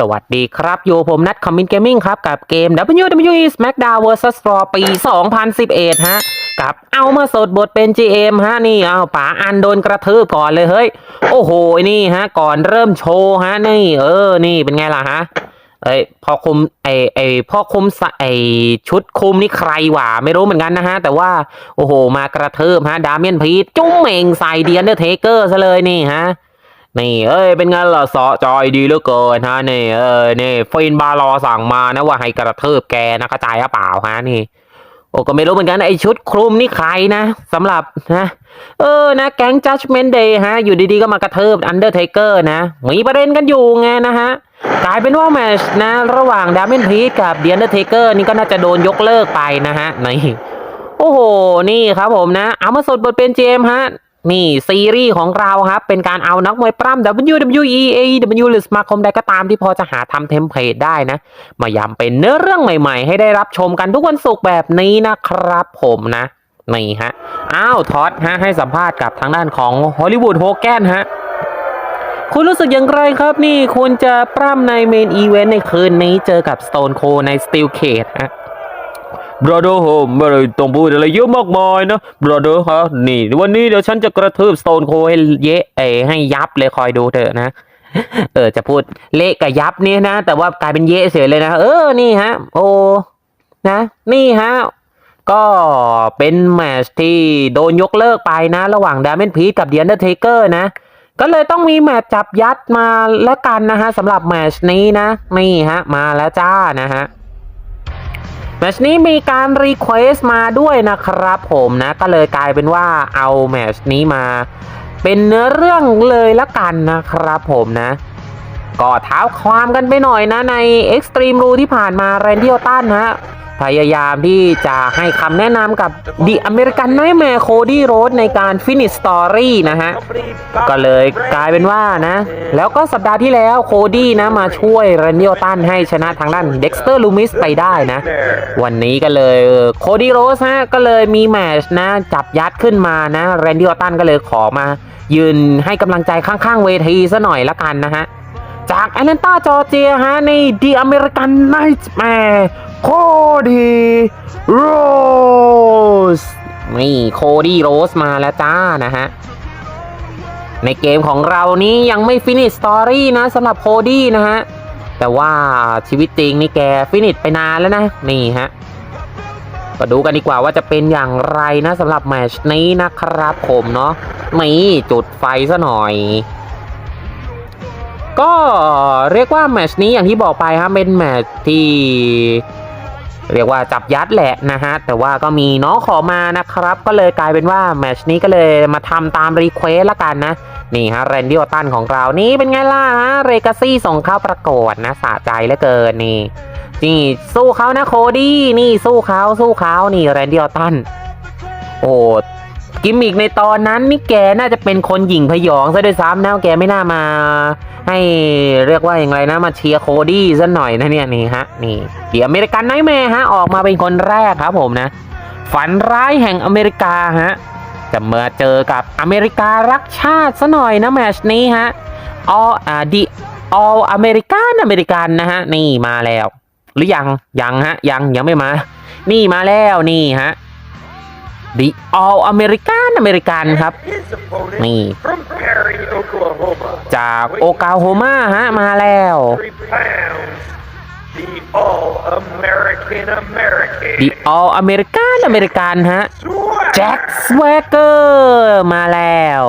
สวัสดีครับ อยู่ผมนัดคอมมินเกมมิ่งครับ กับเกม WWE SmackDown vs Raw ปี 2011 ฮะ กับเอามาสดบทเป็น GM ฮะ นี่เอาป๋าอันโดนกระทืบก่อนเลยเฮ้ย โอ้โห นี่ฮะ ก่อนเริ่มโชว์ฮะ นี่เออ นี่เป็นไงล่ะฮะ เอ้ยพอคุมไอไอพ่อคุมไอชุดคุมนี่ใครหว่า ไม่รู้เหมือนกันนะฮะ แต่ว่า โอ้โห มากระทืบฮะ ดาเมียนพีจุ้มเหม่งใส่เดียนเดอร์เทเกอร์ซะเลยนี่ฮะ นี่เอ้ยเป็นไงล่ะสะจอยดีเหลือเกินฮะนี่เออนี่ฟินบาลอสั่งมานะว่าให้กระทืบแกนะกระจายหรือเปล่าฮะนี่โอ้ก็ไม่รู้เหมือนกันไอชุดคลุมนี่ใครนะสำหรับนะเออนะแก๊ง Judgment Day ฮะ อยู่ดีๆก็มากระทืบ Undertaker นะ มีประเด็นกันอยู่ไงนะฮะ กลายเป็นว่าแมชนะ ระหว่างดา m ม n นพีกับเดียนเดอร์เทเกอร์นี่ก็น่าจะโดนยกเลิกไปนะฮะนี่โอ้โห นี่ครับผมนะ เอามาสดบทเป็นเจมฮะ นี่ซีรีส์ของเราครับ เป็นการเอานักมวยปล้ำ WWE AEW หรือสมาคมใดก็ตามที่พอจะหาทำเทมเพลตได้นะ มายำเป็นเนื้อเรื่องใหม่ๆ ให้ได้รับชมกันทุกวันศุกร์แบบนี้นะครับผมนะ นี่ฮะ อ้าวท็อตฮะ ให้สัมภาษณ์กับทางด้านของฮอลลีวูดโฮแกนฮะ คุณรู้สึกอย่างไรครับนี่ คุณจะปล้ำในเมนอีเวนต์ในคืนนี้เจอกับ Stone Cold ใน Steel Cage ฮะ brother ผมไม่ได้ต้องพูดอะไรเยอะมากมายนะ brother ฮะนี่วันนี้เดี๋ยวฉันจะกระทืบ Stone Cold ให้เยะเอให้ยับเลยคอยดูเถอะนะ เออจะพูดเละกับยับเนี่ยนะ แต่ว่ากลายเป็นเยะเสียเลยนะ เออนี่ฮะ โอ้นะ นี่ฮะก็เป็นแมชที่โดนยกเลิกไปนะ ระหว่างด a มนพีกับเดียนเดอร์เทเกอร์นะ ก็เลยต้องมีแมชจับยัดมาแล้วกันนะฮะสำหรับแมชนี้นะนี่ฮะ มาแล้วจ้านะฮะ แมชนี้มีการรีเควสต์มาด้วยนะครับผมนะ ก็เลยกลายเป็นว่าเอาแมชนี้มา เป็นเนื้อเรื่องเลยละกันนะครับผมนะก็เท้าความกันไปหน่อยนะใน Extreme Rule ที่ผ่านมาแรนดี้อตันนะ พยายามที่จะให้คำแนะนำกับ The American Nightmare Cody Rhodes ในการ Finish Story นะฮะ ก็เลยกลายเป็นว่านะ แล้วก็สัปดาห์ที่แล้วโคดี้นะมาช่วยแรนดี้อตันให้ชนะทางด้านเด็กสเตอร์ลูมิสไปได้นะ วันนี้ก็เลยโคดี้โรสฮะก็เลยมีแมชนะจับยัดขึ้นมานะแรนดี้อตันก็เลยขอมา ยืนให้กำลังใจข้างๆเวทีซะหน่อยละกันนะฮะ จากแอตแลนตาจอร์เจียฮะในดีอเมริกันไนท์แมร์โคดี้โรสนี่โคดี้โรสมาแล้วจ้านะฮะ ในเกมของเรานี้ยังไม่ฟินิชสตอรี่นะสำหรับโคดี้นะฮะ แต่ว่าชีวิตจริงนี่แกฟินิชไปนานแล้วนะ นี่ฮะก็ดูกันดีกว่าว่าจะเป็นอย่างไรนะสำหรับแมชนี้นะครับผมเนาะนี่จุดไฟซะหน่อย ก็เรียกว่าแมชนี้อย่างที่บอกไปครับเป็นแมชที่ เรียกว่าจับยัดแหละนะฮะ แต่ว่าก็มีน้องขอมานะครับ ก็เลยกลายเป็นว่าแมชนี้ก็เลยมาทำตามรีเควสละกันนะ นี่ฮะแรนดี้ออตันของเรานี่เป็นไงล่ะฮะเรกาซี่ส่งเข้าประกวดนะสะใจเหลือเกินนี่นี่สู้เขานะโคดี้นี่สู้เขาสู้เขานี่แรนดี้ออตันโอ้ กิมมิกในตอนนั้นนี่แกน่าจะเป็นคนหญิงพยองซะด้วยซ้ำนะแกไม่น่ามา ให้เรียกว่าอย่างไรนะมาเชียร์โคดี้ซะหน่อยนะเนี่ยนี่ฮะนี่เดี๋ยวอเมริกันไนท์แมร์ฮะออกมาเป็นคนแรกครับผมนะ ฝันร้ายแห่งอเมริกาฮะจะมาเจอกับอเมริการักชาติซะหน่อยนะแมชนี้ฮะอออ่าดิอออเมริกันอเมริกันนะฮะนี่มาแล้ว หรือยังยังฮะยังยังไม่มา นี่มาแล้วนี่ฮะ ดิอออเมริกันอเมริกันครับ His opponent Me. from Perry, Oklahoma. จากโอกาโฮมาฮะ มาแล้ว The All-American American. ดิอออเมริกันอเมริกันฮะแจ็คสวกเกอร์มาแล้ว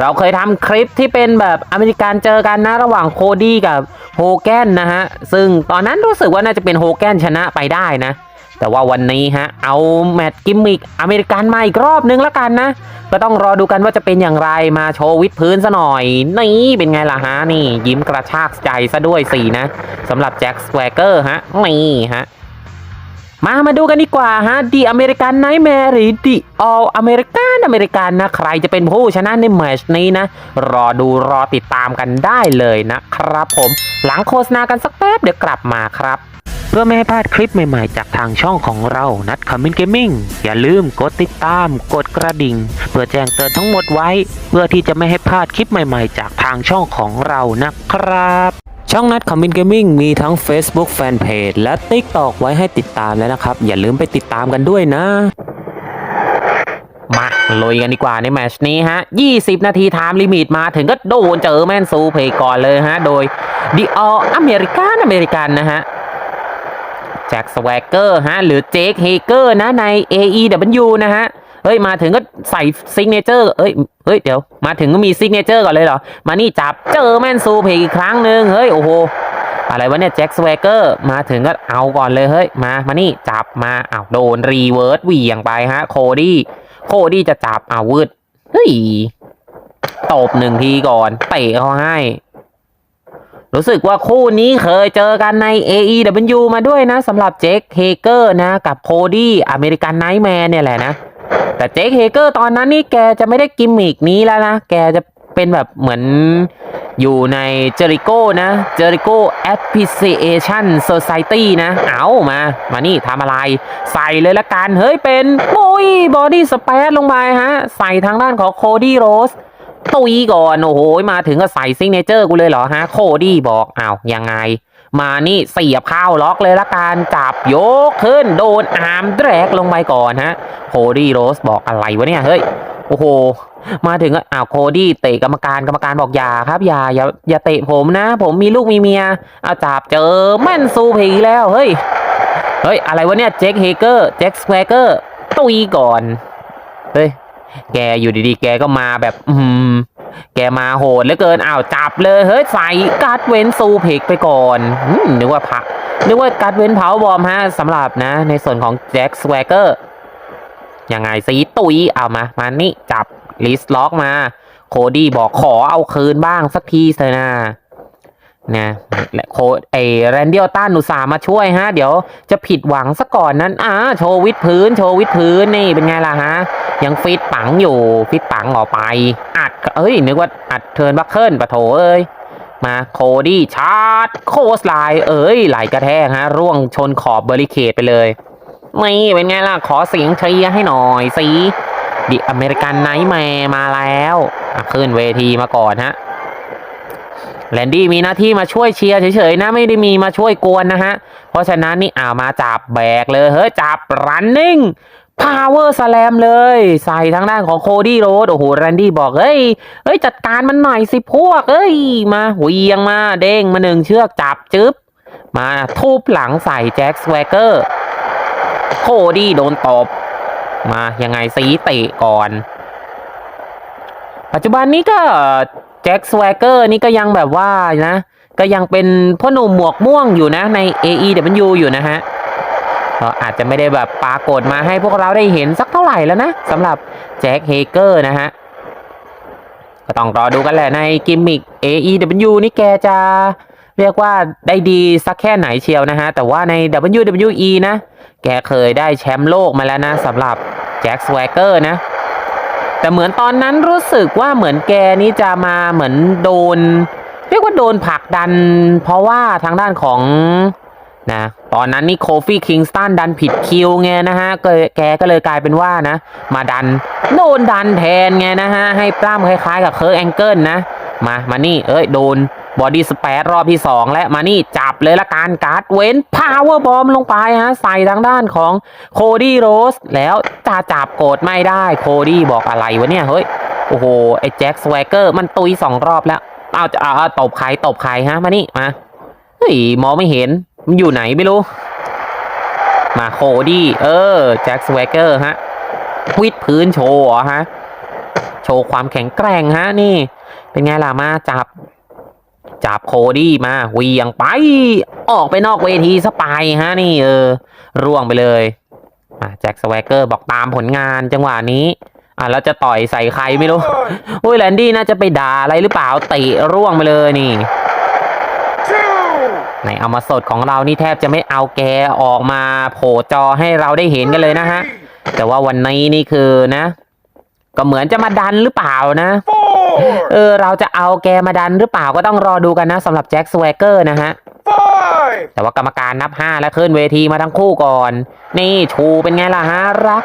เราเคยทำคลิปที่เป็นแบบอเมริกันเจอกันนะระหว่างโคดี้กับโฮแกนนะฮะ ซึ่งตอนนั้นรู้สึกว่าน่าจะเป็นโฮแกนชนะไปได้นะ แต่ว่าวันนี้ฮะ เอาแมตช์กิมมิกอเมริกันมาอีกรอบนึงแล้วกันนะ ก็ต้องรอดูกันว่าจะเป็นอย่างไรมาโชว์วิดพื้นซะหน่อย นี่เป็นไงล่ะฮะ นี่ยิ้มกระชากใจซะด้วยสีนะสำหรับแจ็คสแวกเกอร์ฮะ นี่ฮะมา มาดูกันดีกว่าฮะดีอเมริกันไนท์แมร์หรือดีออลอเมริกันอเมริกันนะ ใครจะเป็นผู้ชนะในแมตช์นี้นะ รอดูรอติดตามกันได้เลยนะครับผม หลังโฆษณากันสักแป๊บเดี๋ยวกลับมาครับ พื่อไม่ให้พลาดคลิปใหม่ๆ จากทางช่องของเรานัดคอมมินเกมมิ่งอย่าลืมกดติดตาม กดกระดิ่ง เพื่อแจ้งเตือนทั้งหมดไว้ เพื่อที่จะไม่ให้พลาดคลิปใหม่ๆ จากทางช่องของเรานะครับช่องนัดคอมมินเกมมิ่งมีทั้ง Facebook Fanpage และ TikTok ไว้ให้ติดตามแล้วนะครับ อย่าลืมไปติดตามกันด้วยนะ มาลุยกันดีกว่าในแมชนี้ฮะ 20 นาทีไทม์ลิมิตมาถึงก็โดนเจอแมนซูเพย์ก่อนเลยฮะ โดยดิอออเมริกันอเมริกันนะฮะ แจ็คสวกเกอร์ฮะหรือเจคเฮเกอร์นะใน AEW นะฮะเฮ้ยมาถึงก็ใส่ซิกเนเจอร์เอ้ยเฮ้ยเดี๋ยวมาถึงก็มีซิกเนเจอร์ก่อนเลยเหรอ มานี่จับเจอแมนซูเพย์อีกครั้งหนึ่งเฮ้ยโอ้โหอะไรวะเนี่ยแจ็คสวกเกอร์มาถึงก็เอาก่อนเลยเฮ้ยมามานี่จับมาอ้าวโดนรีเวิร์สเหวี่ยงไปฮะโคดี้โคดี้จะจับอาวุธเฮ้ยตบหนึ่งทีก่อนเตะเขาให้ รู้สึกว่าคู่นี้เคยเจอกันใน AEW มาด้วยนะสำหรับเจคเฮเกอร์นะ กับโคดี้อเมริกันไนท์แมนเนี่ยแหละนะ แต่เจคเฮเกอร์ตอนนั้นนี่แกจะไม่ได้กิมมิกนี้แล้วนะ แกจะเป็นแบบเหมือนอยู่ในเจริโก้นะเจริโก้ Appreciation Society นะ เอามา มานี่ทำอะไร ใส่เลยละกัน เฮ้ยเป็น โอ้ยบอดี้สเปซลงไปฮะ ใส่ทางด้านของโคดี้โรส ตุยก่อน โอ้โห มาถึงก็ใส่ซิงเนเจอร์กูเลยเหรอฮะ โคดี้บอกอ้าวยังไง มานี่เสียบเข้าล็อกเลยละกันจับโยกขึ้น โดนอาร์มแดรกลงไปก่อนฮะ โคดี้โรสบอกอะไรวะเนี่ย เฮ้ย โอ้โห มาถึงก็อ้าวโคดี้เตะกรรมการกรรมการบอกอย่าครับอย่าอย่าอย่าเตะผมนะ ผมมีลูกมีเมียเอาจับเจอแม่นซูผีแล้วเฮ้ยเฮ้ยอะไรวะเนี่ยเจ็คเฮเกอร์เจ็คสแควเกอร์ตุยก่อนเฮ้ย แกอยู่ดีๆ แกก็มาแบบ อืม แกมาโหดเหลือเกินอ้าวจับเลยเฮ้ยใส่การ์ดเว้นซูเพกไปก่อนอืมนึกว่าพักนึกว่าการ์ดเว้นเผาบอมฮะสำหรับนะ ในส่วนของแจ็คสแควเกอร์ยังไงซีตุยเอามา มานี่จับลิสล็อกมา โคดี้บอกขอเอาคืนบ้างสักทีเถอะนะ นะและโคไอแรนดียลตันอุตส่าห์มาช่วยฮะ เดี๋ยวจะผิดหวังซะก่อนนั้นอ่าโชว์วิดพื้น โชว์วิดพื้นนี่เป็นไงล่ะฮะ ยังฟิตปังอยู่ฟิตปังออกไป อัดเอ้ย นึกว่าอัดเทิร์นบัคเคิลปะโถเอ้ย มาโคดี้ชาร์จโคสไลน์เอ้ย ไหลกระแทกฮะ ร่วงชนขอบเบริเคดไปเลยนี่เป็นไงล่ะ ขอเสียงเชียร์ให้หน่อยสิดิอเมริกันไนท์แมร์มาแล้วขึ้นเวทีมาก่อนฮะ แลนดี้มีหน้าที่มาช่วยเชียร์เฉยๆนะไม่ได้มีมาช่วยกวนนะฮะ เพราะฉะนั้นนี่อ่ามาจับแบกเลย เฮ้ยจับ running power slam เลย ใส่ทางด้านของโคดี้โรดโอ้โหแรนดี้บอกเฮ้ยเฮ้ยจัดการมันหน่อยสิพวกเอ้ยมาเหวียงมาเด้งมาหนึ่งเชือกจับจึ๊บมาทุบหลังใส่แจ็คสแวกเกอร์โคดี้โดนตบ มายังไงซีเตะก่อน ปัจจุบันนี้ก็แจ็คสวกเกอร์นี่ก็ยังแบบว่านะ ก็ยังเป็นพ่อหนุ่มหมวกม่วงอยู่นะใน AEW อยู่นะฮะก็อาจจะไม่ได้แบบปรากฏมาให้พวกเราได้เห็นสักเท่าไหร่แล้วนะสำหรับแจ็คเฮเกอร์นะฮะก็ต้องรอดูกันแหละในกิมมิก AEW นี่แกจะเรียกว่าได้ดีสักแค่ไหนเชียวนะฮะ แต่ว่าใน WWE นะ แกเคยได้แชมป์โลกมาแล้วนะสำหรับแจ็คสวกเกอร์นะ แต่เหมือนตอนนั้นรู้สึกว่าเหมือนแกนี่จะมาเหมือนโดน เรียกว่าโดนผลักดัน เพราะว่าทางด้านของนะตอนนั้นนี่โคฟี่คิงสตันดันผิดคิวไงนะฮะก็แกก็เลยกลายเป็นว่านะ มาดันโดนดันแทนไงนะฮะให้ปล้ำคล้ายๆกับเคิร์กแองเกิลนะมามานี่เอ้ยโดน บอดี้สเปรรอบที่สองและมานี่จับเลยละการการ์ดเว้นพาวเวอร์บอมลงไปฮะใส่ทางด้านของโคดี้โรสแล้วจะจับโกรธไม่ได้โคดี้บอกอะไรวะเนี่ยเฮ้ยโอ้โหไอ้แจ็คสแวกเกอร์มันตุยสองรอบแล้วเอาจะเอาเอาตบใครตบใครฮะมานี่มาเฮ้ยมองไม่เห็นมันอยู่ไหนไม่รู้ มาโคดี้เออแจ็คสแวกเกอร์ฮะวิดพื้นโชว์เหรอฮะโชว์ความแข็งแกร่งฮะนี่ เป็นไงล่ะมาจับ จับโคดี้มาเหวียงไป ออกไปนอกเวทีสปายฮะนี่เออ ร่วงไปเลยมาแจ็คสแวกเกอร์บอกตามผลงานจังหวะนี้อะแล้วจะต่อยใส่ใครไม่รู้อุ้ยแลนดี้น่าจะไปด่าอะไรหรือเปล่าเตะร่วงไปเลยนี่ two, ในเอามาสดของเรานี่แทบจะไม่เอาแกออกมาโผล่จอให้เราได้เห็นกันเลยนะฮะ แต่ว่าวันนี้นี่คือนะ ก็เหมือนจะมาดันหรือเปล่านะ four, เออเราจะเอาแกมาดันหรือเปล่าก็ต้องรอดูกันนะสำหรับแจ็คสแวกเกอร์นะฮะ five, แต่ว่ากรรมการนับห้าแล้วขึ้นเวทีมาทั้งคู่ก่อน นี่ชูเป็นไงล่ะฮะ รัก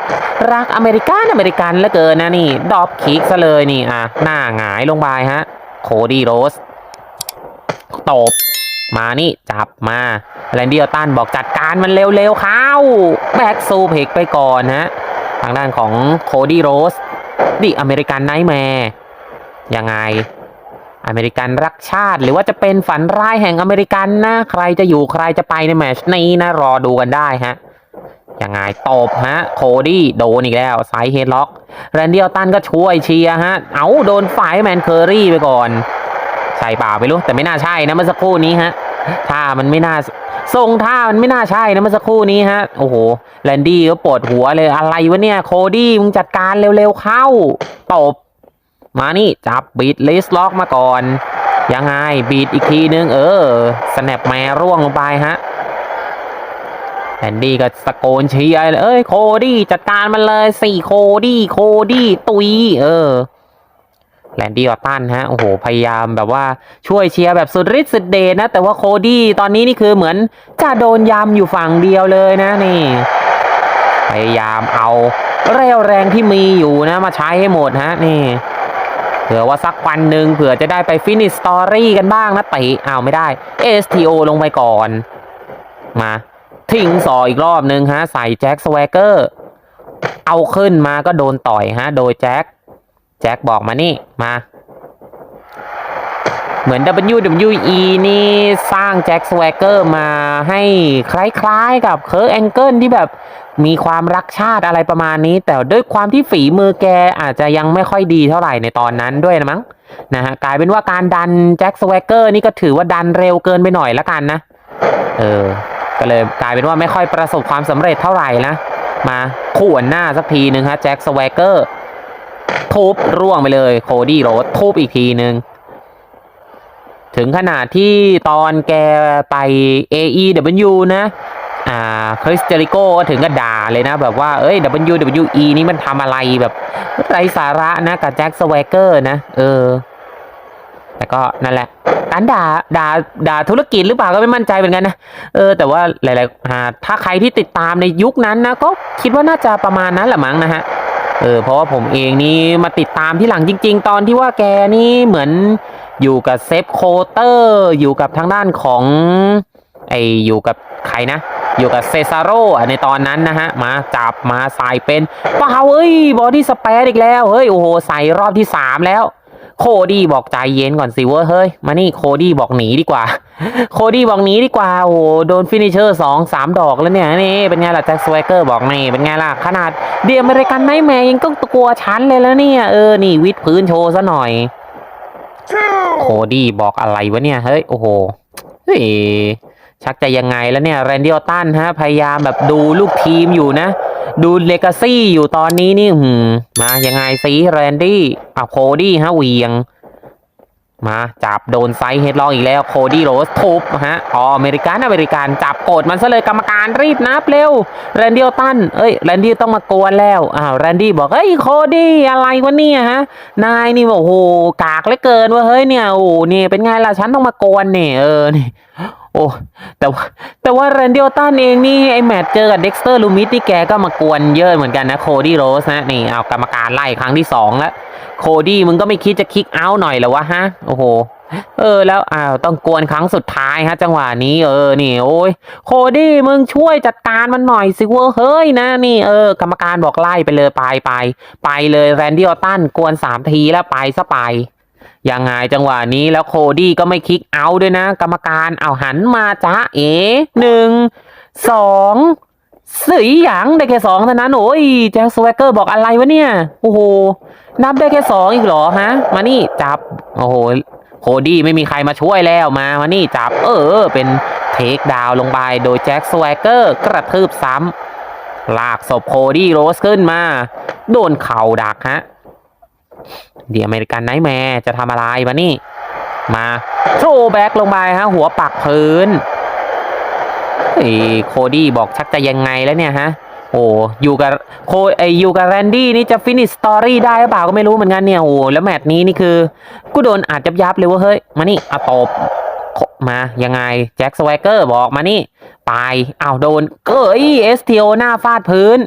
รักอเมริกันอเมริกันเหลือเกินนะนี่ ดอปคิกซะเลยนี่อะหน้าหงายลงไปฮะ โคดี้โรสตบมานี่จับมาแลนดี้ออตตันบอกจัดการมันเร็วๆเข้าแบ็กซูเพกไปก่อนฮะ ทางด้านของโคดี้โรสดิอเมริกันไนท์แมร์ ยังไง อเมริกันรักชาติ หรือว่าจะเป็นฝันร้ายแห่งอเมริกันนะ ใครจะอยู่ใครจะไปในแมชนี้นะ รอดูกันได้ฮะยังไงตบฮะ โคดี้โดนอีกแล้วไซด์เฮดล็อก แรนดี้ออตตันก็ช่วยเชียร์ฮะ เอาโดนฝ่ายแมนเคอรี่ไปก่อน ใช่เปล่าไม่รู้ แต่ไม่น่าใช่นะเมื่อสักครู่นี้ฮะถ้ามันไม่น่าทรงท่ามันไม่น่าใช่นะเมื่อสักครู่นี้ฮะ โอ้โหแรนดี้ก็ปวดหัวเลยอะไรวะเนี่ย โคดี้มึงจัดการเร็วๆเข้าตบ มานี่จับบีดลิสล็อกมาก่อน ยังไงบีดอีกทีนึง เออสแนปแมร่วงลงไปฮะแอนดี้ก็ตะโกนเชียร์เลยเอ้ยโคดี้จัดการมันเลยสี่โคดี้โคดี้ตุยเออแลนดี้ออตันฮะโอ้โหพยายามแบบว่าช่วยเชียร์แบบสุดฤทธิ์สุดเดชนะ แต่ว่าโคดี้ตอนนี้นี่คือเหมือนจะโดนยำอยู่ฝั่งเดียวเลยนะนี่ พยายามเอาเรี่ยวแรงที่มีอยู่นะ มาใช้ให้หมดฮะนี่ ผื่อว่าสักวันหนึ่งเผื่อจะได้ไปฟินิชสตอรี่กันบ้างนะติอ้าวไม่ได้ STO ลงไปก่อน มาทิ้งสออีกรอบหนึ่งฮะ ใส่แจ็คสแวกเกอร์เอาขึ้นมาก็โดนต่อยฮะ โดยแจ็คแจ็คบอกมานี่มา เหมือน WWE นี่สร้างแจ็คสวกเกอร์มาให้คล้ายๆกับเคิร์กแองเกิลที่แบบมีความรักชาติอะไรประมาณนี้ แต่ด้วยความที่ฝีมือแกอาจจะยังไม่ค่อยดีเท่าไหร่ในตอนนั้นด้วยนะมั้งนะฮะกลายเป็นว่าการดันแจ็คสวกเกอร์นี่ก็ถือว่าดันเร็วเกินไปหน่อยละกันนะ เออ ก็เลยกลายเป็นว่าไม่ค่อยประสบความสำเร็จเท่าไหร่นะมาขวนหน้าสักทีหนึ่งฮะแจ็คสวกเกอร์ทุบร่วงไปเลย โคดี้โรสทุบอีกทีหนึ่ง ถึงขนาดที่ตอนแกไป AEW นะอ่าคริสเจริโก้ก็ถึงกับด่าเลยนะ แบบว่าเอ้ย WWE นี่มันทำอะไรแบบไรสาระนะ กับแจ็คสแวกเกอร์นะ เออ แต่ก็นั่นแหละการด่าด่าด่าธุรกิจหรือเปล่าก็ไม่มั่นใจเหมือนกันนะ เออ แต่ว่าหลายๆถ้าใครที่ติดตามในยุคนั้นนะ ก็คิดว่าน่าจะประมาณนั้นแหละมั้งนะฮะเออเพราะว่าผมเองนี่มาติดตามที่หลังจริง ๆ ตอนที่ว่าแกนี่เหมือน อยู่กับเซฟโคเตอร์อยู่กับทางด้านของไออยู่กับใครนะ อยู่กับเซซาโร่ในตอนนั้นนะฮะ มาจับมาใส่เป็นเปล่าเอ้ยบอดี้สเปซอีกแล้ว เฮ้ย โอ้โห ใส่รอบที่สามแล้ว โคดี้บอกใจเย็นก่อนสิเว้ยเฮ้ย มานี่โคดี้บอกหนีดีกว่า โคดี้บอกหนีดีกว่า โอ้โห โดนฟินิเชอร์สองสามดอกแล้วเนี่ย นี่ เป็นไงล่ะแจ็คสวเกอร์บอกนี่เป็นไงล่ะ ขนาดเดียอเมริกันไนท์แมร์ยังก็กลัวชั้นเลยแล้วเนี่ย เออ นี่วิดพื้นโชว์ซะหน่อย โคดี้บอกอะไรวะเนี่ย เฮ้ย โอ้โห เฮ้ย ชักจะยังไงแล้วเนี่ย แรนดี้ออตันฮะ พยายามแบบดูลูกทีมอยู่นะ ดูเลกาซี่อยู่ตอนนี้นี่มายังไงซิแรนดี้อะโคดี้ฮะเวียง มาจับโดนไซด์เฮดลองอีกแล้วโคดี้โรสทุบฮะอ๋ออเมริกันอเมริกันจับโกดมันซะเลยกรรมการรีบนับเร็วแรนดี้ตันเอ้ยแรนดี้ต้องมากวนแล้วอ้าวแรนดี้บอกเฮ้ยโคดี้อะไรวะเนี่ยฮะนายนี่บอกโอ้โหกากเหลือเกินว่าเฮ้ยเนี่ยโอ้เนี่เป็นไงล่ะฉันต้องมากวนเนี่ยเออนี่ โอ้แต่ว่าแต่ว่าแรนดี้ออตันเองนี่ไอแมตช์เจอกับเด็กสเตอร์ลูมิสนี่แกก็มากวนเยอะเหมือนกันนะโคดี้โรสนะนี่เอากรรมการไล่ครั้งที่สองแล้วโคดี้มึงก็ไม่คิดจะคิกเอาท์หน่อยหรอวะฮะโอ้โหเออแล้วอ้าวต้องกวนครั้งสุดท้ายฮะ จังหวะนี้เออนี่โอ้ยโคดี้มึงช่วยจัดการมันหน่อยสิเวะเฮ้ยนะนี่เออกรรมการบอกไล่ไปเลยไปไปไปเลยแรนดี้ออตันกวนสามทีแล้วไปซะไป ยังไงจังหวะนี้แล้วโคดี้ก็ไม่คิกเอาด้วยนะ กรรมการเอาหันมาจ้าเอ๋หนึ่งสองสี่หยางได้แค่สองเท่านั้นโอ้ยแจ็คสวกเกอร์บอกอะไรวะเนี่ย โอ้โห นับได้แค่สองอีกเหรอฮะ มานี่จับ โอ้โหโคดี้ไม่มีใครมาช่วยแล้วมามานี่จับ เออ เป็นเทคดาวน์ลงไปโดยแจ็คสวกเกอร์กระทืบซ้ำลากศพโคดี้โรสขึ้นมา โดนเข่าดักฮะ เดียอเมริกันไนท์แมร์จะทำอะไรมานี่ มาโชว์แบ็กลงไปฮะ หัวปักพื้นเฮ้โคดี้บอกชักจะยังไงแล้วเนี่ยฮะ โอ้อยู่กับโคไออยู่กับแรนดี้นี่จะฟินิชสตอรี่ได้หรือเปล่าก็ไม่รู้เหมือนกันเนี่ยโอ้แล้วแมตช์นี้นี่คือ กูโดนอาจจะยับเลยว่าเฮ้ย มานี่เอาตบมายังไงแจ็คสวกเกอร์บอกมานี่ ไปอ้าวโดนเกยเอสทีโอหน้าฟาดพื้น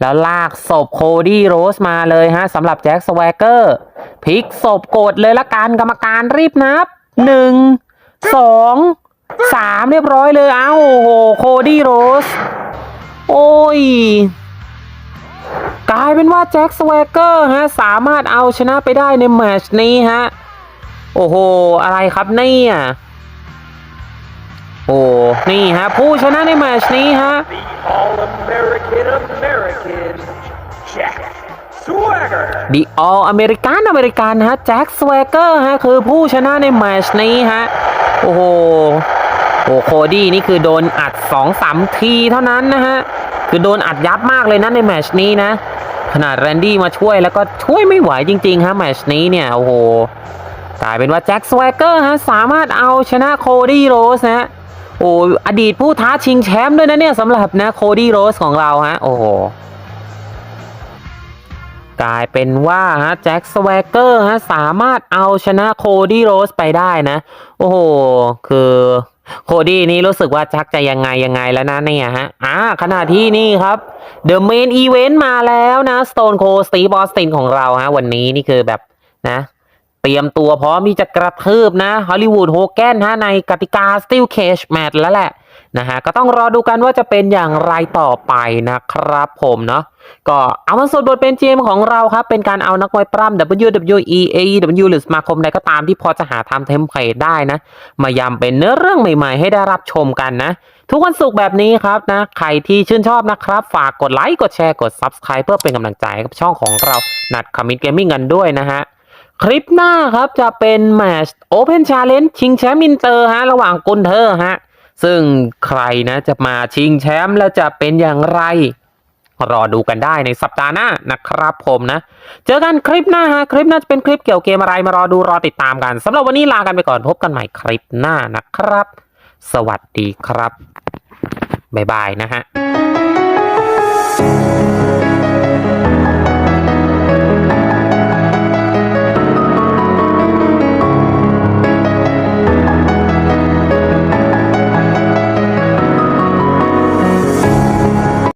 แล้วลากศพโคดี้โรสมาเลยฮะสำหรับแจ็คสวกเกอร์พลิกศพกดเลยละกันกรรมการรีบนับหนึ่งสองสามเรียบร้อยเลยเอ้าโอ้โหโคดี้โรส โอ้ย กลายเป็นว่าแจ็คสแวกเกอร์ฮะสามารถเอาชนะไปได้ในแมชนี้ฮะ โอ้โห อะไรครับเนี่ยโอ้นี่ฮะ ผู้ชนะในแมชนี้ฮะ The All American American, Jack Swagger. The All American อเมริกันฮะแจ็คสว a เกอร์ฮะคือผู้ชนะในแมชนี้ฮะ โอ้โหโอ้โคดี้นี่คือโดนอัด2อสามทีเท่านั้นนะฮะ คือโดนอัดยับมากเลยนะในแมชนี้นะ ขนาดแรนดี้มาช่วยแล้วก็ช่วยไม่ไหวจริงๆฮะแมชนี้เนี่ย โอ้โหกลายเป็นว่าแจ็คสวเกอร์ฮะสามารถเอาชนะโคดี้โรสนะ โอ้อดีตผู้ท้าชิงแชมป์ด้วยนะเนี่ยสำหรับนะโคดี้โรสของเราฮะ โอ้โหกลายเป็นว่าฮะแจ็คสแวกเกอร์ฮะสามารถเอาชนะโคดี้โรสไปได้นะ โอ้โห คือโคดี้นี่รู้สึกว่าชักจะยังไงยังไงแล้วนะเนี่ยฮะ อ่าขณะที่นี่ครับเดอะเมนอีเวนต์มาแล้วนะสโตนโคสตีบอสตินของเราฮะ วันนี้นี่คือแบบนะ เตรียมตัวพร้อมที่จะกระทืบนะฮอลลีวูดโฮแกนฮะในกติกา Steel Cage Match แล้วแหละนะฮะก็ต้องรอดูกันว่าจะเป็นอย่างไรต่อไปนะครับผมเนาะก็เอามาสดบทเป็นเจมของเราครับ เป็นการเอานักมวยปล้ำ WWE AEW หรือสมาคมใดก็ตามที่พอจะหาทำเทมเพลตได้นะ มายำเป็นเนื้อเรื่องใหม่ๆ ให้ได้รับชมกันนะ ทุกวันศุกร์แบบนี้ครับนะ ใครที่ชื่นชอบนะครับ ฝากกดไลค์กดแชร์กด Subscribe เพื่อเป็นกำลังใจกับช่องของเรานัดคอมมิ t เกมมิ่งกันด้วยนะฮะ คลิปหน้าครับจะเป็นแมช์ Open Challenge ชิงแชมป์อินเตอร์ฮะระหว่างกุนเทอร์ฮะซึ่งใครนะจะมาชิงแชมป์แล้วจะเป็นอย่างไร รอดูกันได้ในสัปดาห์หน้านะครับผมนะ เจอกันคลิปหน้าฮะคลิปหน้าจะเป็นคลิปเกี่ยวเกมอะไรมารอดูรอติดตามกันสำหรับวันนี้ลากันไปก่อนพบกันใหม่คลิปหน้านะครับ สวัสดีครับบ๊ายบายนะฮะ